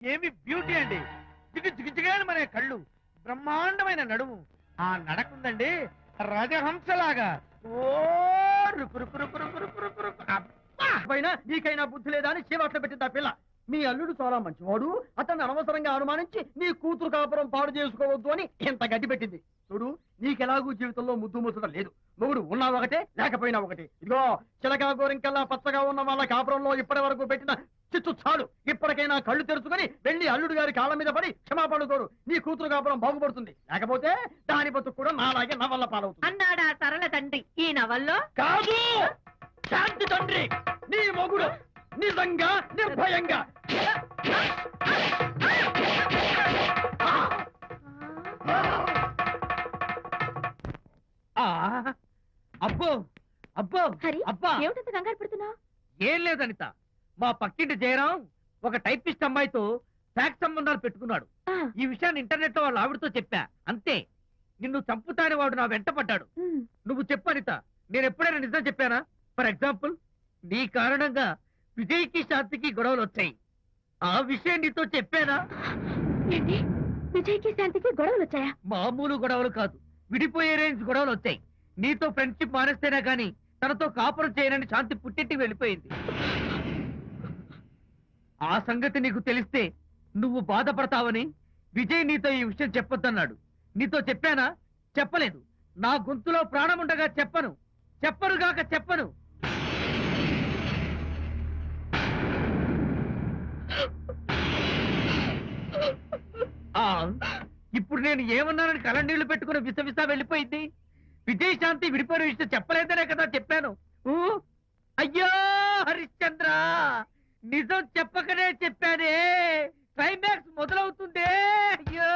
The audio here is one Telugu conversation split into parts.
ఏమి బ్యూటీ అండి? చిగు చిగుచిగాని మన కళ్ళు. బ్రహ్మాండమైన నడుము. ఆ నడకుందండి రజహంసలాగా. ఓ రుకు రుకు రుకు రుకు రుకు రుకు రుకు. అబ్బా! పైన నీకైనా బుద్ధి లేదా అని చీవాట్లు పెట్టింది ఆ పిల్ల. మీ అల్లుడు చాలా మంచివాడు. అతన్ని అనవసరంగా అనుమానించి నీ కూతురు కాపురం పాడు చేసుకోవద్దు అని ఎంత గడ్డి పెట్టింది. చూడు నీకెలాగూ జీవితంలో ముద్దు ముచ్చడం లేదు. మొగుడు ఉన్నా ఒకటే లేకపోయినా ఒకటే. ఇదిగో చిలకా గోరింకల్లా పచ్చగా ఉన్న వాళ్ళ కాపురంలో ఇప్పటి వరకు పెట్టిన చిచ్చు చాలు. ఇప్పటికైనా కళ్ళు తెరుచుకొని వెళ్ళి అల్లుడు గారి కాళ్ళ మీద పడి క్షమాపణ కోరు. నీ కూతురు కాపురం బాగుపడుతుంది. లేకపోతే దాని బతుకు కూడా నాలాగే నవల్ల పాలవుతుంది. అన్నాడా సరళ తండ్రి ఈ నవల్లో? కాదు! శాంతి తండ్రి! నీ మొగుడు నిజంగా నిర్భయంగా. ఆ అబ్బో అబ్బో అబ్బా. ఏమిటంత కంగారు పడుతున్నావు? ఏం లేదు అనిత మా పక్కింటి జయరాం ఒక టైపిస్ట్ అమ్మాయితో ఫ్యాక్స్ సంబంధాలు పెట్టుకున్నాడు. ఈ విషయాన్ని ఇంటర్నెట్లో వాళ్ళ ఆవిడతో చెప్పా. అంతే. నిన్ను చంపుతాని వాడు నా వెంట పడ్డాడు. నువ్వు చెప్పు అనిత. నేను ఎప్పుడైనా నిజం చెప్పానా? ఫర్ ఎగ్జాంపుల్ నీ కారణంగా విజయ్కి శాంతికి గొడవలు వచ్చాయి. ఆ విషయం నీతో చెప్పానా? ఏంటి? విజయ్కి శాంతికి గొడవలు వచ్చాయా? మామూలు గొడవలు కాదు. విడిపోయే రేంజ్ గొడవలు వచ్చాయి. నీతో ఫ్రెండ్షిప్ మానేస్తేనే గాని తనతో కాపురం చేయనని శాంతి పుట్టింటికి వెళ్ళిపోయింది. ఆ సంగతి నీకు తెలిస్తే నువ్వు బాధపడతావని విజయ్ నీతో ఈ విషయం చెప్పొద్దన్నాడు. నీతో చెప్పానా? చెప్పలేదు. నా గొంతులో ప్రాణం ఉండగా చెప్పను చెప్పరుగాక చెప్పను. ఆ ఇప్పుడు నేను ఏమన్నానని కలండీళ్ళు పెట్టుకుని విసవిసా వెళ్ళిపోయింది. విజయ్ శాంతి విడిపోయిన విషయం చెప్పలేదనే కదా చెప్పాను. అయ్యో హరిశ్చంద్ర! నిజం చెప్పకనే చెప్పానే. క్లైమాక్స్ మొదలవుతుందే. అయ్యో.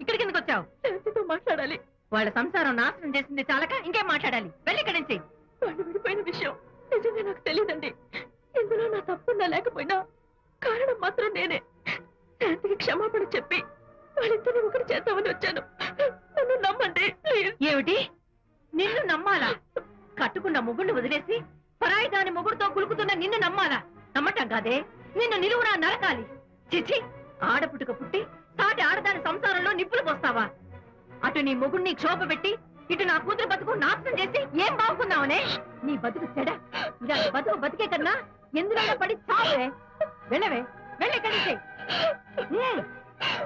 ఇక్కడికి ఎందుకు వచ్చావు? శాంతితో మాట్లాడాలి? వాళ్ళ సంసారం నాశనం చేసింది చాలక ఇంకేం మాట్లాడాలి? వెళ్ళి ఇక్కడి నుంచి. వాళ్ళు విడిపోయిన విషయం నిజంగా నాకు తెలియదండి. ఇందులో నా తప్పున్నా లేకపోయినా కారణం మాత్రం నేనే. శాంతికి క్షమాపణ చెప్పి వాళ్ళిద్దరిని ఒకటి చేద్దామని వచ్చాను. ఏమిటి? నిన్ను నమ్మాలా? కట్టుకున్న మొగుడిని వదిలేసి పరాయి దాని మొగుడుతో కులుకుతున్న నిన్ను నమ్మాలా? నమ్మటం కాదే. నిన్ను నిలువునా నరకాలి. చిచి ఆడపుట్టుక పుట్టి సాటి ఆడదాని సంసారంలో నిప్పులు పోస్తావా? అటు నీ మొగుడిని క్షోభ పెట్టి ఇటు నా కూతురు బతుకు నాశనం చేసి ఏం బాగుకున్నావనే నీ బతుకు చెడ. ఇలా బతుకు బతికే కన్నా ఎందులో పడి చావే? వెళ్ళవే. వెళ్ళే కలిసే